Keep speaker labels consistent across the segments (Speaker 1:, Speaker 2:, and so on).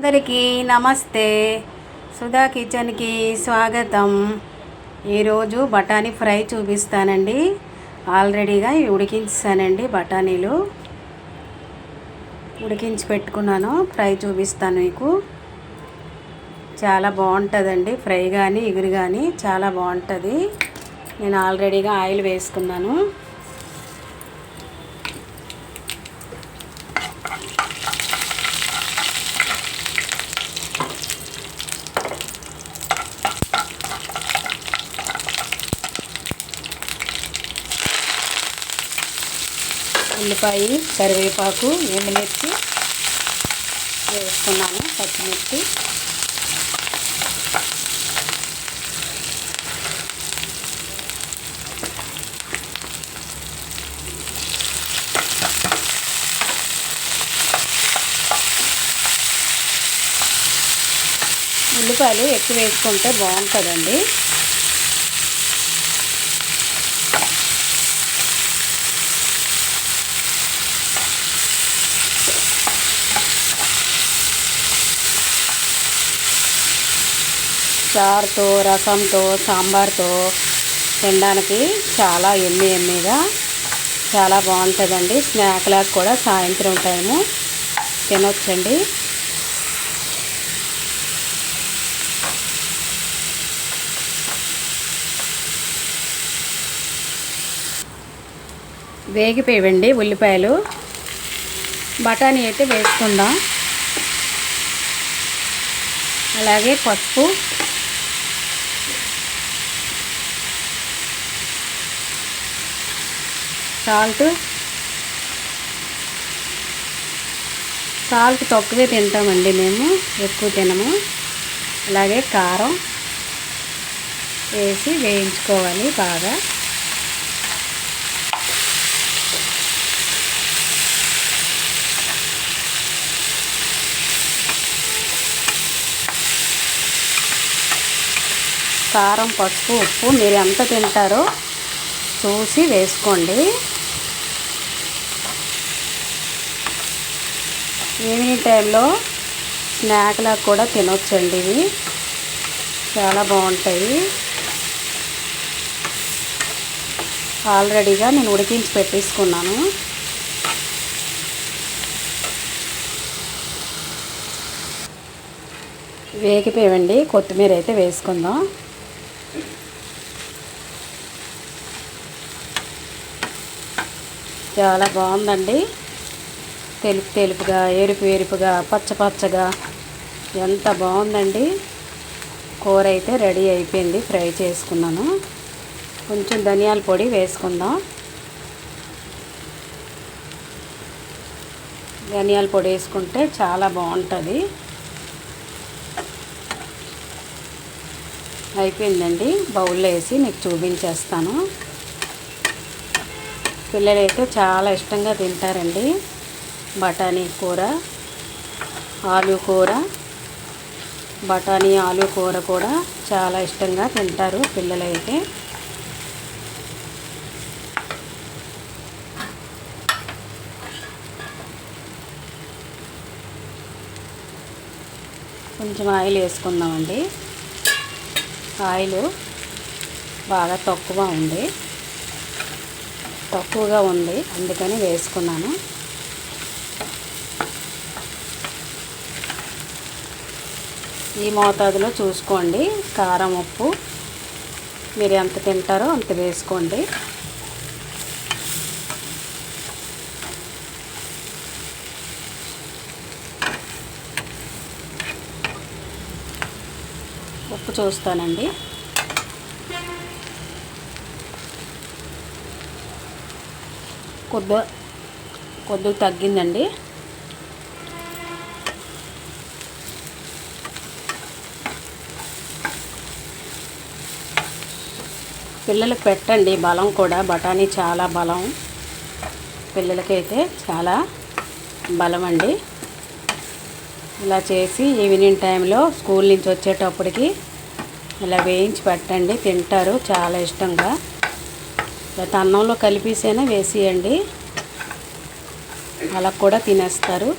Speaker 1: అందరికీ నమస్తే. సుధా కిచెన్కి స్వాగతం. ఈరోజు బఠానీ ఫ్రై చూపిస్తానండి. ఆల్రెడీగా ఉడికించానండి బఠానీలు. ఉడికించి పెట్టుకున్నాను. ఫ్రై చూపిస్తాను మీకు. చాలా బాగుంటుందండి ఫ్రై కానీ ఎగురు కానీ చాలా బాగుంటుంది. నేను ఆల్రెడీగా ఆయిల్ వేసుకున్నాను. ఉల్లిపాయ కరివేపాకు ఎండుమిర్చి వేసుకున్నాను పచ్చిమిర్చి. ఉల్లిపాయలు ఎక్కువ వేసుకుంటే బాగుంటుందండి. చారుతో రసంతో సాంబార్తో తినడానికి చాలా ఎమ్మి ఎమ్మిగా చాలా బాగుంటుందండి. స్నాక్ లాగా కూడా సాయంత్రం టైము తినొచ్చండి. వేగిపోయివండి ఉల్లిపాయలు. బఠానీ అయితే వేసుకుందాం. అలాగే పసుపు. సాల్ట్. సాల్ట్ తక్కువే తింటామండి మేము ఎక్కువ తినము. అలాగే కారం వేసి వేయించుకోవాలి బాగా. కారం పసుపు ఉప్పు మీరు ఎంత తింటారో చూసి వేసుకోండి. ఈవినింగ్ టైంలో స్నాక్లా కూడా తినొచ్చండి ఇవి. చాలా బాగుంటాయి. ఆల్రెడీగా నేను ఉడికించి పెట్టేసుకున్నాను. వేగిపోయావండి. కొత్తిమీర అయితే వేసుకుందాం. చాలా బాగుందండి. తెలుపు తెలుపుగా ఎరుపు ఎరుపుగా పచ్చ పచ్చగా. ఎంత బాగుందండి. కూర అయితే రెడీ అయిపోయింది. ఫ్రై చేసుకున్నాను. కొంచెం ధనియాల పొడి వేసుకుందాం. ధనియాల పొడి వేసుకుంటే చాలా బాగుంటుంది. అయిపోయిందండి. బౌల్లో వేసి మీకు చూపించేస్తాను. పిల్లలైతే చాలా ఇష్టంగా తింటారండి. బఠానీ కూర ఆలు కూర. బఠానీ ఆలు కూర కూడా చాలా ఇష్టంగా తింటారు పిల్లలైతే. కొంచెం ఆయిల్ వేసుకుందామండి. ఆయిల్ బాగా తక్కువ ఉంది. తక్కువగా ఉంది అందుకని వేసుకున్నాను. ఈ మోతాదులో చూసుకోండి. కారం ఉప్పు. మీరు ఎంత తింటారో అంత వేసుకోండి. ఉప్పు చూస్తానండి. కొద్ది కొద్దిగా తగ్గిందండి. పిల్లలకు పెట్టండి బలం కూడా. బఠానీ చాలా బలం. పిల్లలకైతే చాలా బలం అండి ఇలా చేసి ఈవినింగ్ టైంలో స్కూల్ నుంచి వచ్చేటప్పటికి ఇలా వేయించి పెట్టండి. తింటారు చాలా ఇష్టంగా. లేకపోతే అన్నంలో కలిపేసైనా వేసేయండి. అలా కూడా తినేస్తారు.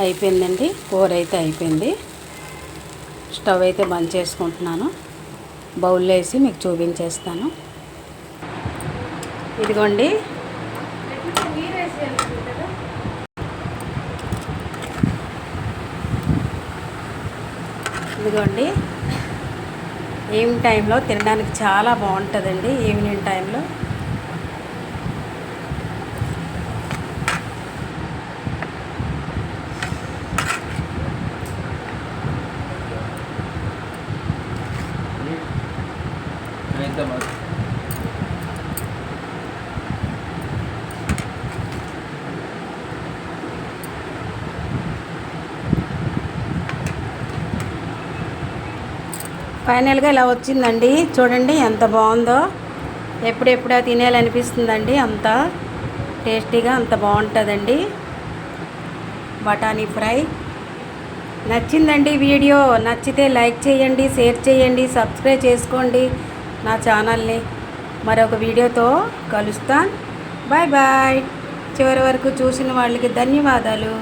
Speaker 1: అయిపోయిందండి. కూర అయితే అయిపోయింది. స్టవ్ అయితే బంద్ చేసుకుంటున్నాను. బౌల్లో వేసి మీకు చూపించేస్తాను. ఇదిగోండి. ఇదిగోండి. ఈవినింగ్ టైంలో తినడానికి చాలా బాగుంటుందండి ఈవినింగ్ టైంలో. ఫైనల్గా ఇలా వచ్చిందండి. చూడండి ఎంత బాగుందో. ఎప్పుడెప్పుడో తినేయాలనిపిస్తుందండి. అంత టేస్టీగా అంత బాగుంటుందండి. బఠానీ ఫ్రై. నచ్చిందండి వీడియో. నచ్చితే లైక్ చేయండి షేర్ చేయండి సబ్స్క్రైబ్ చేసుకోండి. నా ఛానల్ని మరొక వీడియోతో కలుస్తాను. Bye bye. చివరి వరకు చూసిన వాళ్ళకి ధన్యవాదాలు.